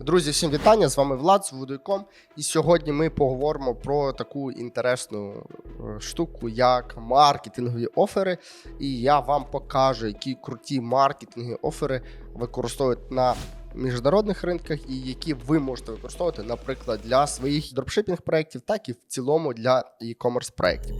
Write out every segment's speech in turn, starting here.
Друзі, всім вітання! З вами Влад з Вудойком. І сьогодні ми поговоримо про таку інтересну е, штуку, як маркетингові офери. І я вам покажу, які круті маркетингові офери використовують на міжнародних ринках, і які ви можете використовувати, наприклад, для своїх дропшипінг проєктів, так і в цілому для e-commerce проєктів.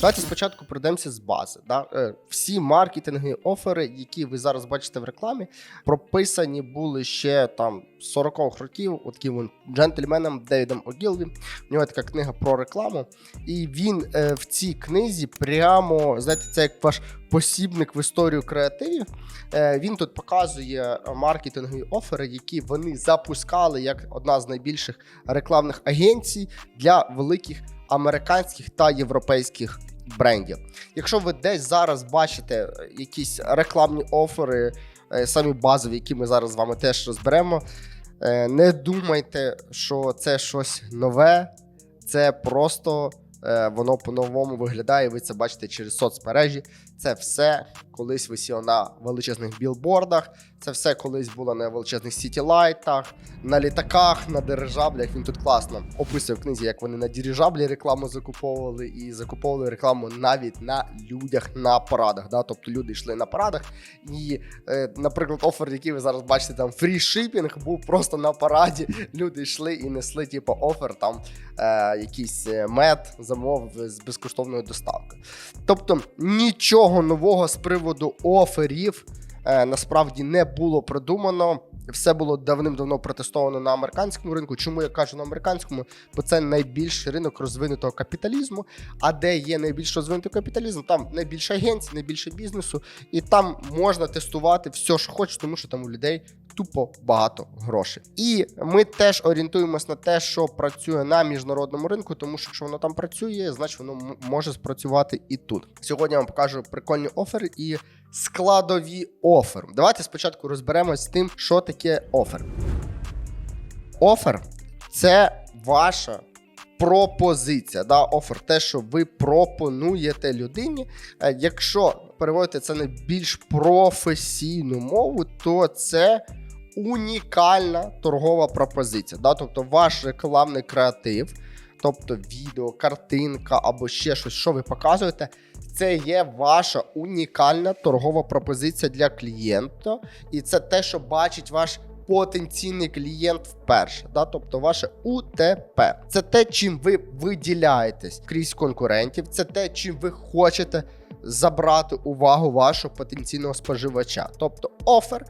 Давайте спочатку пройдемося з бази. Да? Е, Всі маркетингові офери, які ви зараз бачите в рекламі, прописані були ще там 40-х років. От таким джентльменом Девідом Огілві. У нього є така книга про рекламу. І він е, в цій книзі прямо, знаєте, це як ваш посібник в історію креативів. Е, він тут показує маркетингові офери, які вони запускали як одна з найбільших рекламних агенцій для великих американських та європейських брендів. Якщо ви десь зараз бачите е, якісь рекламні офери, е, самі базові, які ми зараз з вами теж розберемо, е, не думайте, що це щось нове, це просто воно по-новому виглядає. Ви це бачите через соцмережі. Це все колись висіло на величезних білбордах. Це все колись було на величезних сітілайтах, на літаках, на дирижаблях. Він тут класно описує в книзі, як вони на дирижаблі рекламу закуповували і закуповували рекламу навіть на людях на парадах. Да? Тобто люди йшли на парадах. І, е, наприклад, офер, який ви зараз бачите, там фрішипінг, був просто на параді. Люди йшли і несли, типу, офер, там е, якийсь е, мед, замов з безкоштовною доставкою. Тобто нічого нового з приводу оферів е, насправді не було придумано. Все було давним-давно протестовано на американському ринку. Чому я кажу на американському? Бо це найбільший ринок розвинутого капіталізму. А де є найбільш розвинутий капіталізм, там найбільше агенцій, найбільше бізнесу, і там можна тестувати все, що хочеш, тому що там у людей тупо багато грошей. І ми теж орієнтуємось на те, що працює на міжнародному ринку, тому що якщо воно там працює, значить воно може спрацювати і тут. Сьогодні я вам покажу прикольні офери і складові офер. Давайте спочатку розберемось з тим, що таке офер. Офер це ваша пропозиція. Да? Офер, те, що ви пропонуєте людині. Е, Якщо переводити це на більш професійну мову, то це унікальна торгова пропозиція. Да? Тобто ваш рекламний креатив, тобто відео, картинка або ще щось, що ви показуєте, це є ваша унікальна торгова пропозиція для клієнта, і це те, що бачить ваш потенційний клієнт вперше. Да? Тобто ваше УТП. Це те, чим ви виділяєтесь крізь конкурентів, це те, чим ви хочете забрати увагу вашого потенційного споживача. Тобто офер.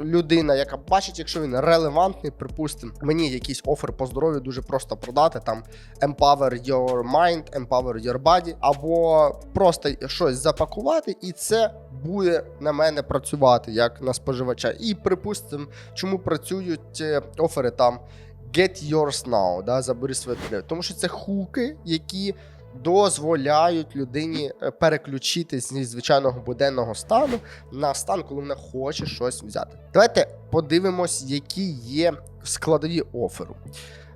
Людина, яка бачить, якщо він релевантний, припустимо, мені якийсь офер по здоров'ю дуже просто продати там empower your mind, empower your body, або просто щось запакувати, і це буде на мене працювати як на споживача. І припустимо, чому працюють е, офери там Get Yours Now, да, забери своє. Тому що це хуки, які дозволяють людині е, переключитись зі звичайного буденного стану на стан, коли вона хоче щось взяти. Давайте подивимось, які є складові оферу.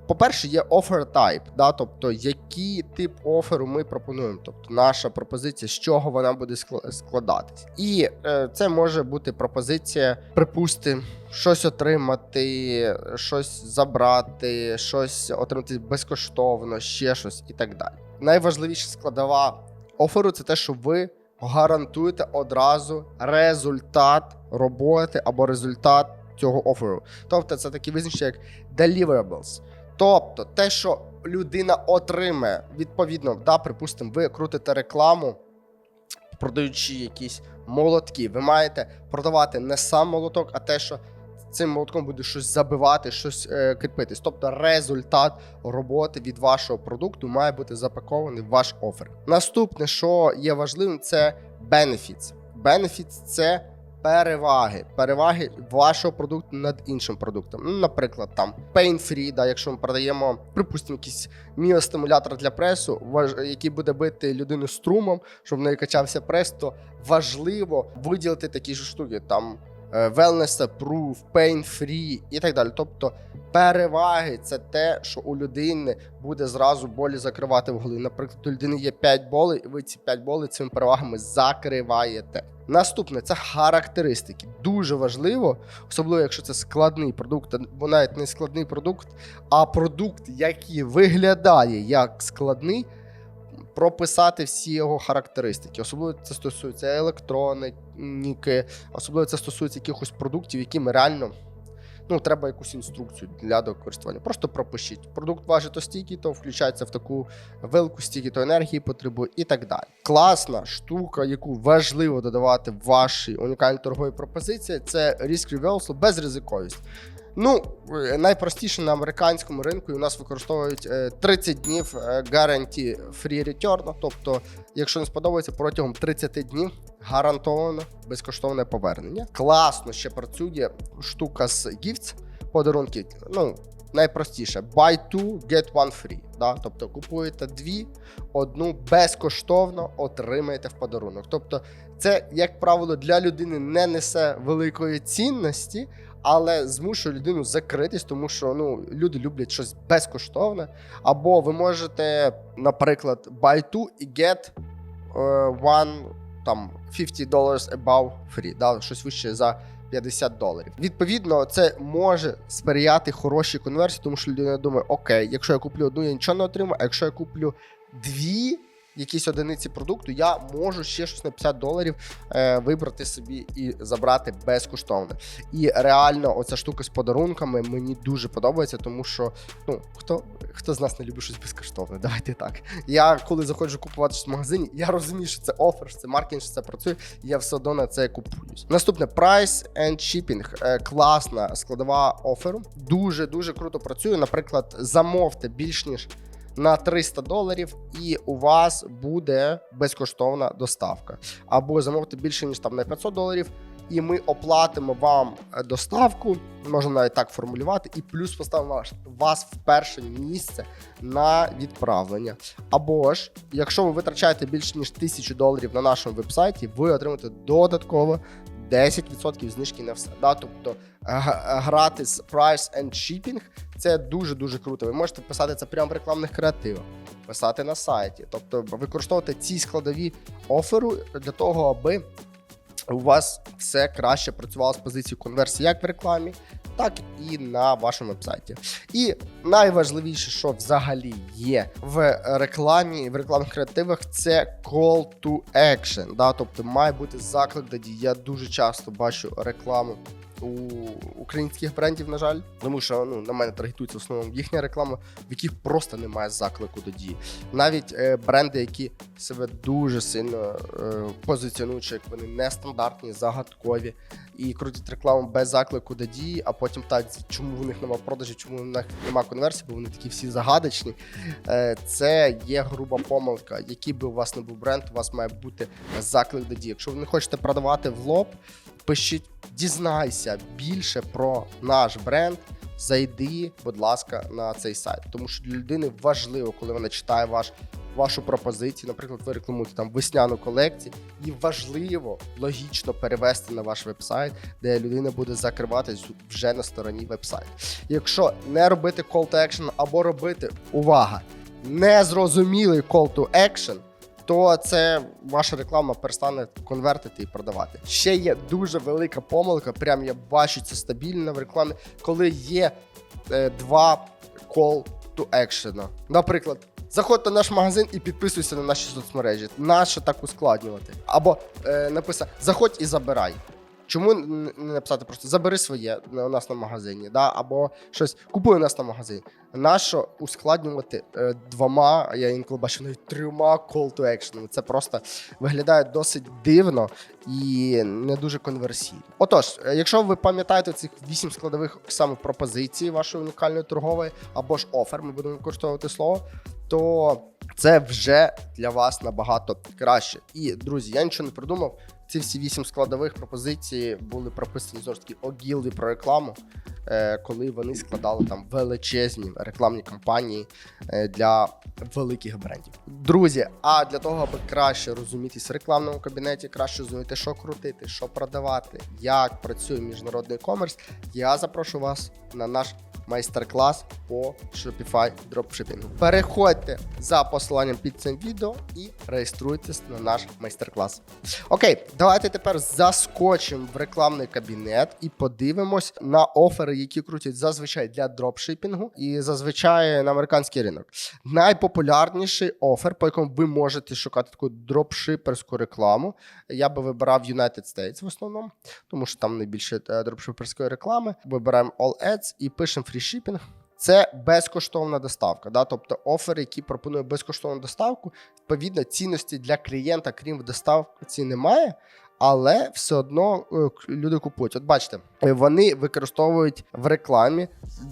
По-перше, є offer type, да, тобто який тип оферу ми пропонуємо, тобто наша пропозиція, з чого вона буде скла- складатись. І е, це може бути пропозиція, припустимо, щось отримати, щось забрати, щось отримати безкоштовно, ще щось і так далі. Найважливіша складова оферу це те, що ви гарантуєте одразу результат роботи або результат цього оферу. Тобто це такі визначення, як deliverables. Тобто, те, що людина отримає, відповідно, да, припустимо, ви крутите рекламу, продаючи якісь молотки, ви маєте продавати не сам молоток, а те, що цим молотком буде щось забивати, щось е, кріпитись. Тобто результат роботи від вашого продукту має бути запакований в ваш офер. Наступне, що є важливим, це benefits. Benefits – це переваги, переваги вашого продукту над іншим продуктом. Ну, наприклад, там pain-free, да, якщо ми продаємо, припустимо, якийсь міостимулятор для пресу, важ- який буде бити людину струмом, щоб в неї качався прес, то важливо виділити такі ж штуки. Там е, wellness approved, pain-free і так далі. Тобто переваги це те, що у людини буде зразу болі закривати в голові. Наприклад, у людини є 5 болей, і ви ці 5 болей цими перевагами закриваєте. Наступне це характеристики. Дуже важливо, особливо якщо це складний продукт, або навіть не складний продукт, а продукт, який виглядає як складний, прописати всі його характеристики. Особливо це стосується електроніки, особливо це стосується якихось продуктів, яким реально. Ну, треба якусь інструкцію для користування. Просто пропишіть. Продукт важить то стільки, то включається в таку вилку, стільки то енергії потребує і так далі. Класна штука, яку важливо додавати в вашій унікальній торговій пропозиції, це risk reversal, безризиковість. Ну, е, найпростіше на американському ринку і у нас використовують е, 30 днів е, guarantee free return, тобто, якщо не сподобається, протягом 30 днів гарантовано безкоштовне повернення. Класно ще працює штука з gifts, подарунки. Ну, найпростіше: buy two, get one free. Да? Тобто купуєте дві, одну безкоштовно отримаєте в подарунок. Тобто, це, як правило, для людини не несе великої цінності. Але змушує людину закритись, тому що ну люди люблять щось безкоштовне. Або ви можете, наприклад, buy two і get е, one там 50 dollars above free, да, щось вище за 50 доларів. Відповідно, це може сприяти хорошій конверсії, тому що людина думає: окей, якщо я куплю одну, я нічого не отримаю, а якщо я куплю дві. Якісь одиниці продукту, я можу ще щось на 50 доларів е, вибрати собі і забрати безкоштовно. І реально, оця штука з подарунками мені дуже подобається, тому що ну хто хто з нас не любить щось безкоштовне? Давайте так. Я коли заходжу купувати щось в магазині, я розумію, що це офер, що це маркетинг, що це працює. Я все одно на це купуюсь. Наступне price and shipping. Е, класна складова оферу. Дуже дуже круто працює. Наприклад, замовте більш ніж. На 300 доларів, і у вас буде безкоштовна доставка. Або замовте більше ніж там на 500 доларів, і ми оплатимо вам е, доставку, можна навіть так формулювати, і плюс поставимо вас в перше місце на відправлення. Або ж, якщо ви витрачаєте більше ніж 1000 доларів на нашому вебсайті, ви отримаєте додатково 10% знижки на все. Да? Тобто грати з Price and Shipping це дуже дуже круто. Ви можете писати це прямо в рекламних креативах, писати на сайті, тобто використовувати ці складові оферу для того, аби у вас все краще працювало з позиції конверсії як в рекламі, так і на вашому вебсайті. І найважливіше, що взагалі є в рекламі, в рекламних креативах, це call to action. Да? Тобто має бути заклик до дії. Я дуже часто бачу рекламу. У українських брендів, на жаль, тому що ну на мене таргетується в їхня реклама, в яких просто немає заклику до дії. Навіть е, бренди, які себе дуже сильно е, позиціонують, як вони нестандартні, загадкові і крутять рекламу без заклику до дії, а потім так, чому в них немає продажі, чому в них немає конверсії, бо вони такі всі загадочні. Е, це є груба помилка. Який би у вас не був бренд, у вас має бути заклик до дії. Якщо ви не хочете продавати в лоб, пишіть, дізнайся більше про наш бренд. Зайди, будь ласка, на цей сайт, тому що для людини важливо, коли вона читає ваш вашу пропозицію. Наприклад, ви рекламуєте там весняну колекцію, і важливо логічно перевести на ваш вебсайт, де людина буде закриватись вже на стороні вебсайту. Якщо не робити call to action або робити увага, незрозумілий call to action. То це ваша реклама перестане конвертити і продавати. Ще є дуже велика помилка. Прям я бачу це стабільно в рекламі, коли є е, два call to action. Наприклад, заходь на наш магазин і підписуйся на наші соцмережі. Нащо так ускладнювати? Або е, написано заходь і забирай. Чому не написати просто забери своє у нас на магазині, да? або щось купуй у нас на магазині. Нащо ускладнювати е, двома, я інколи бачу навіть трьома call to action. Це просто виглядає досить дивно і не дуже конверсійно. Отож, е, якщо ви пам'ятаєте цих вісім складових саме пропозицій вашої унікальної торгової або ж офер, ми будемо використовувати слово, то це вже для вас набагато краще. І друзі, я нічого не придумав. Ці всі вісім складових пропозицій були прописані знову ж таки про рекламу, коли вони складали там величезні рекламні кампанії е, для великих брендів. Друзі, а для того, аби краще розумітись в рекламному кабінеті, краще розуміти, що крутити, що продавати, як працює міжнародний комерс, я запрошу вас на наш майстер-клас по Shopify дропшипінгу. Переходьте за посиланням під цим відео і реєструйтесь на наш майстер-клас. Окей, давайте тепер заскочимо в рекламний кабінет і подивимось на офери, які крутять зазвичай для дропшипінгу і зазвичай на американський ринок. Найпопулярніший офер, по якому ви можете шукати таку дропшиперську рекламу. Я би вибирав United States в основному, тому що там найбільше е, дропшиперської реклами. Вибираємо All Ads і пишемо Free Shipping. Це безкоштовна доставка, да? тобто офер, який пропонує безкоштовну доставку. Відповідно, цінності для клієнта, крім доставки, немає. Але все одно е, люди купують. От бачите, вони використовують в рекламі.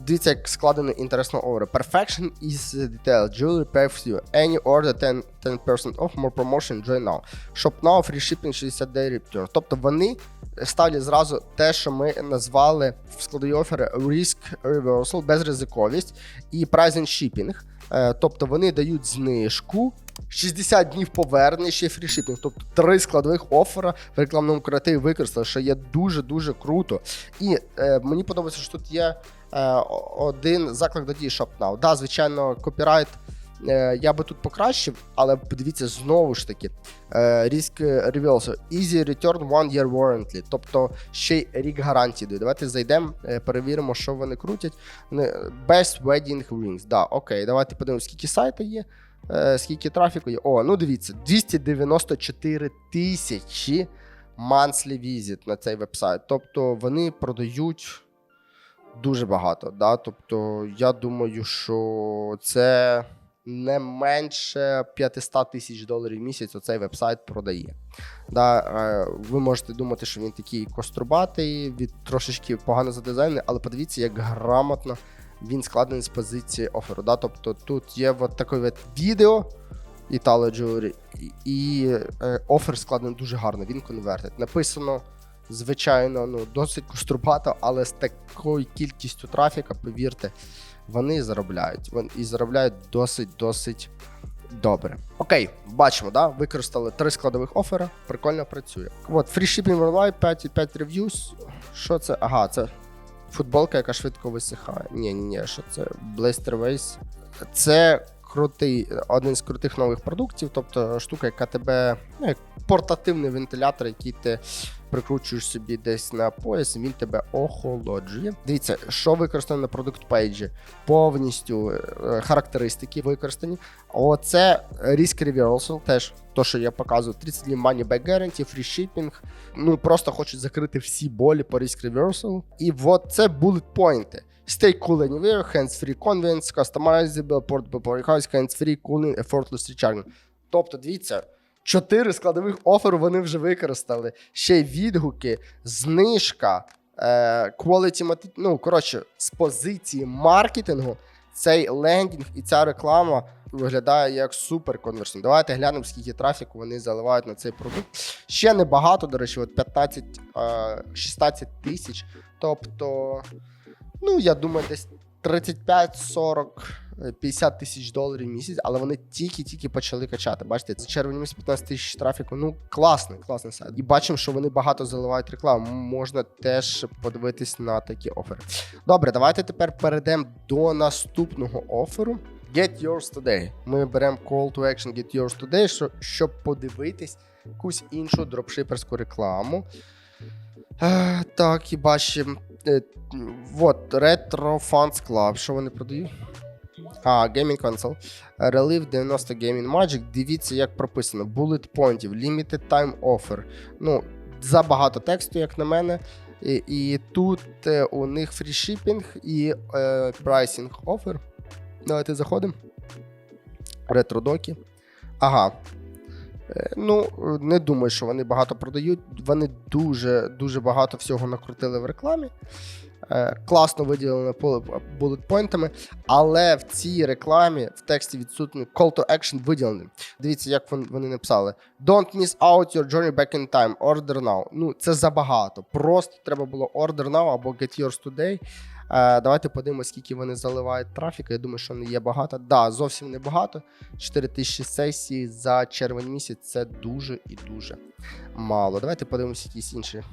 Дивіться, як складено інтересно офер. Perfection is detail. Jewelry pays you. Any order 10, 10% off, more promotion, join now. Shop now, free shipping, 60 day return. Тобто вони ставлять зразу те, що ми назвали в складові офери risk reversal, безризиковість і price and shipping. Е, Тобто вони дають знижку 60 днів повернення, ще фрішипінг. Тобто три складових офера в рекламному креативі використали, що є дуже-дуже круто. І е, мені подобається, що тут є е, один заклик до дії Shop Now. Да, звичайно, копірайт. е, Я би тут покращив, але подивіться знову ж таки. е, Reversal, Easy Return One Year Warranty, тобто ще й рік гарантії дають. Давайте зайдемо, е, перевіримо, що вони крутять. Best Wedding Rings. Да, окей, давайте подивимося, скільки сайту є. Е, скільки трафіку є. О, ну дивіться, 294 тисячі monthly visit на цей вебсайт. Тобто вони продають дуже багато. Да? Тобто, я думаю, що це не менше 500 тисяч доларів в місяць оцей вебсайт продає. Да, е, ви можете думати, що він такий кострубатий, від трошечки погано задизайнений, але подивіться, як грамотно він складений з позиції оферу. Да? Тобто тут є от таке от відео Italo Jewelry, і, е, офер складений дуже гарно, він конвертить. Написано, звичайно, ну, досить кострубато, але з такою кількістю трафіка, повірте, вони заробляють. Вон- І заробляють досить-досить добре. Окей, бачимо, да? використали три складових офера, прикольно працює. От, Free Shipping Worldwide, 5, 5 reviews. Що це? Ага, це футболка, яка швидко висихає. Ні, ні, ні, що це? Blaster Ways. Це крутий, один з крутих нових продуктів, тобто штука, яка тебе, ну, як портативний вентилятор, який ти прикручуєш собі десь на пояс, він тебе охолоджує. Дивіться, що використано на продукт пейджі, повністю е, характеристики використані. Оце Risk Reversal, теж то, що я показую, 30 днів money back guarantee, free shipping. Ну просто хочуть закрити всі болі по Risk Reversal. І от це bullet points. Stay cool anywhere, hands-free convenience, customizable, portable hands-free cooling, effortless recharging. Тобто, дивіться, чотири складових оферу вони вже використали. Ще й відгуки, знижка, е, quality, ну, коротше, з позиції маркетингу цей лендінг і ця реклама виглядає як супер конверсійно. Давайте глянемо, скільки трафіку вони заливають на цей продукт. Ще небагато, до речі, от 15, е, 16 тисяч. Тобто, ну, я думаю, десь 35, 40, е, 50 тисяч доларів в місяць, але вони тільки-тільки почали качати. Бачите, за червень місяць 15 тисяч трафіку. Ну, класний, класний сайт. І бачимо, що вони багато заливають рекламу. Можна теж подивитись на такі офери. Добре, давайте тепер перейдемо до наступного оферу. Get yours today. Ми беремо call to action Get yours today, щоб подивитись якусь іншу дропшиперську рекламу. Е, так, і бачимо. Е, вот, Retro Funds Club. Що вони продають? А, Gaming Console. Relive 90 Gaming Magic. Дивіться, як прописано. Bullet pointів, Limited Time Offer. Ну, забагато тексту, як на мене. І, і тут е, у них фрішіпінг і е, pricing offer. Давайте заходимо. Ретродоки. Ага. Е, Ну, не думаю, що вони багато продають. Вони дуже дуже багато всього накрутили в рекламі. Е, Класно виділено поле булетпойнтами, але в цій рекламі в тексті відсутній call to action виділений. Дивіться, як вони написали: Don't miss out your journey back in time. Order now. Ну, це забагато. Просто треба було order now або get yours today. Е, Давайте подивимося, скільки вони заливають трафіку. Я думаю, що не є багато. Да, зовсім не багато. 4000 сесій за червень місяць це дуже і дуже мало. Давайте подивимося якісь інші.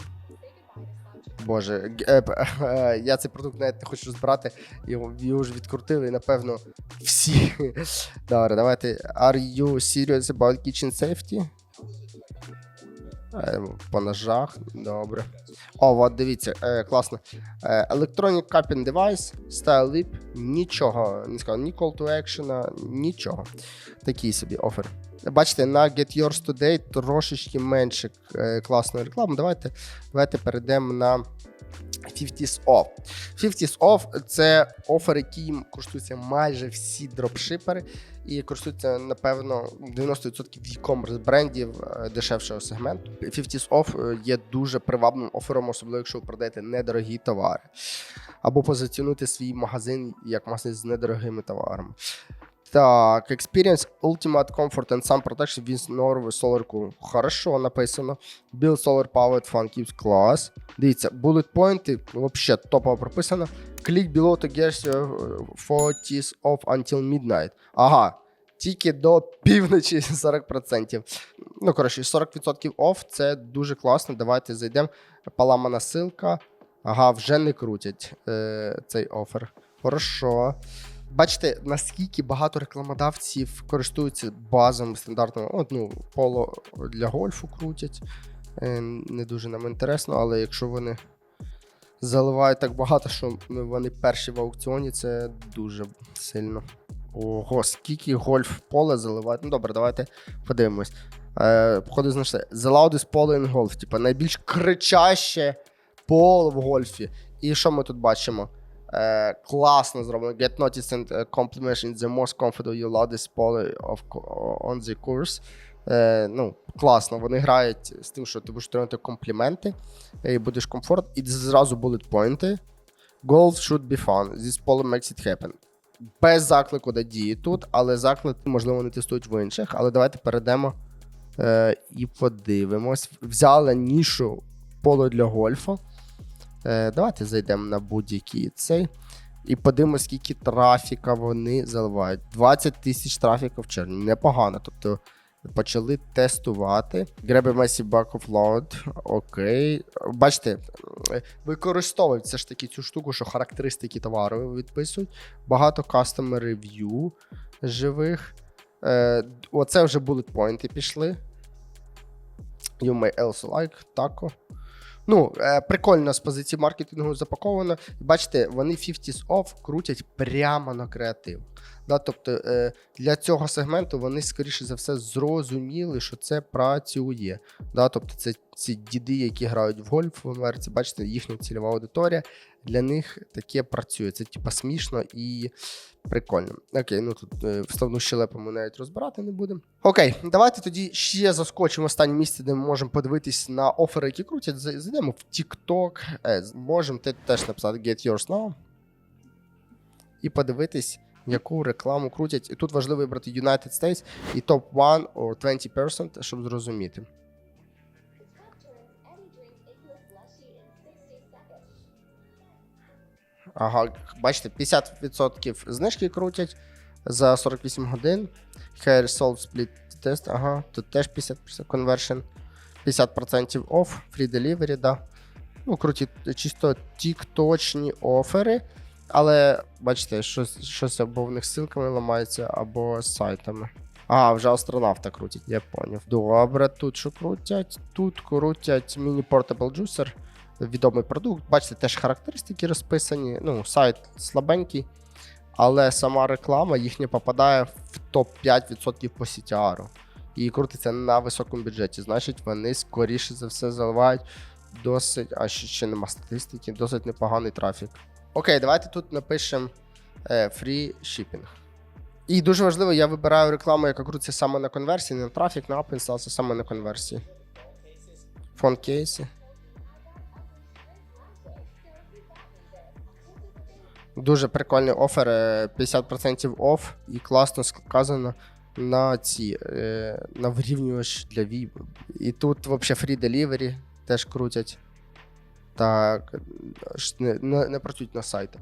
Боже, е, я цей продукт навіть не хочу розбирати, його, його вже відкрутили, і напевно всі. Добре, давайте. Are you serious about kitchen safety? Е, По ножах, добре. О, от дивіться, е, класно. Е, Electronic Cupping Device, Style Lip, нічого, не сказав, ні call to action, нічого. Такий собі офер. Бачите, на Get Yours Today трошечки менше е, класної реклами. Давайте, давайте перейдемо на 50s Off. 50s Off – це офер, яким користуються майже всі дропшипери і користуються, напевно, 90% e-commerce брендів е, дешевшого сегменту. 50s Off е, є дуже привабним офером, особливо якщо ви продаєте недорогі товари. Або позиціонуєте свій магазин як магазин з недорогими товарами. Так, Experience Ultimate Comfort and Sun Protection with Norway Solar Cool. Хорошо написано. Build Solar Powered Fan Keeps клас. Дивіться, bullet poinти вообще топово прописано. Click below to get your 40s off until midnight. Ага, тільки до півночі 40%. Ну, коротше, 40% off це дуже класно. Давайте зайдемо. Поламана ссылка. Ага, вже не крутять е, цей офер. Хорошо. Бачите, наскільки багато рекламодавців користуються базовим стандартним, от, ну, поло для гольфу крутять. Е, Не дуже нам інтересно, але якщо вони заливають так багато, що вони перші в аукціоні, це дуже сильно. Ого, скільки гольф поле заливають. Ну добре, давайте подивимось. Е, Походу, знайшли. The loudest pole in golf. Типа найбільш кричаще поле в гольфі. І що ми тут бачимо? Е, класно зроблено. Get noticed and compliment in the most comfortable you loudest pole of on the course. Е, ну, класно. Вони грають з тим, що ти будеш отримати компліменти е, і будеш комфорт, і зразу будуть поінти. Golf should be fun. This pole makes it happen. Без заклику до дії тут, але заклик, можливо, не тестують в інших. Але давайте перейдемо е, і подивимось. Взяли нішу поле для гольфу. Е, давайте зайдемо на будь-який цей. І подивимось, скільки трафіка вони заливають. 20 тисяч трафіка в червні. Непогано. Тобто почали тестувати. Grab massive back of load. Окей. Бачите, використовують все ж таки цю штуку, що характеристики товару відписують. Багато customer review живих. Е, оце вже bullet poinти пішли. You may also like, тако. Ну, е, прикольно з позиції маркетингу запаковано. Бачите, вони 50s off крутять прямо на креатив. Да, тобто е, для цього сегменту вони, скоріше за все, зрозуміли, що це працює. Да, тобто це ці діди, які грають в гольф в Америці, бачите, їхня цільова аудиторія. Для них таке працює. Це типа смішно і прикольно. Окей, ну тут е, вставну щелепу ми навіть розбирати не будемо. Окей, давайте тоді ще заскочимо останнє місце, де ми можемо подивитись на офери, які крутять. Зайдемо в TikTok. Е, можемо теж написати Get Yours Now. І подивитись, яку рекламу крутять. І тут важливо вибрати United States і топ 1 or 20%, щоб зрозуміти. Ага, бачите, 50% знижки крутять за 48 годин. Hair Solve Split Test, ага, тут теж 50% conversion. 50% off, free delivery, да. Ну, круті, чисто тік-точні офери. Але бачите, щось, щось або в них ссылками ламається, або з сайтами. А, вже астронавта крутять, я поняв. Добре, тут що крутять? Тут крутять Portable Juicer, відомий продукт. Бачите, теж характеристики розписані. Ну, сайт слабенький, але сама реклама їхня попадає в топ-5% по CTR. І крутиться на високому бюджеті. Значить, вони скоріше за все заливають досить, а ще, ще нема статистики, досить непоганий трафік. Окей, давайте тут напишемо е, free shipping. І дуже важливо, я вибираю рекламу, яка крутиться саме на конверсії, не на трафік, на App а саме на конверсії. Фон кейси. Дуже прикольний офер, е, 50% офф і класно сказано на ці е, на вирівнювач для VIP. І тут взагалі free delivery теж крутять. Так, не, не, працюють на сайті.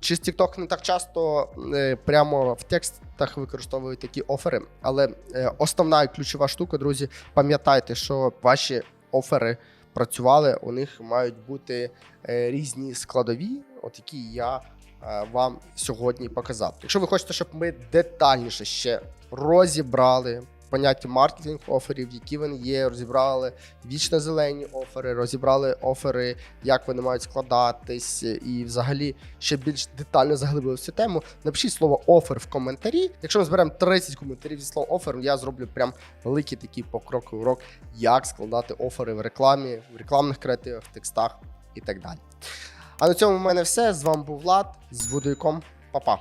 Чи з TikTok не так часто е, прямо в текстах використовують такі офери, але е, основна і ключова штука, друзі, пам'ятайте, що ваші офери працювали, у них мають бути е, різні складові, от які я вам сьогодні показав. Якщо ви хочете, щоб ми детальніше ще розібрали поняття маркетинг оферів, які вони є, розібрали вічно зелені офери, розібрали офери, як вони мають складатись, і взагалі ще більш детально заглибили цю тему. Напишіть слово офер в коментарі. Якщо ми зберемо 30 коментарів зі словом офер, я зроблю прям великий такий покроковий урок, як складати офери в рекламі, в рекламних креативах, текстах і так далі. А на цьому в мене все. З вами був Влад з Будуйком. Па-па.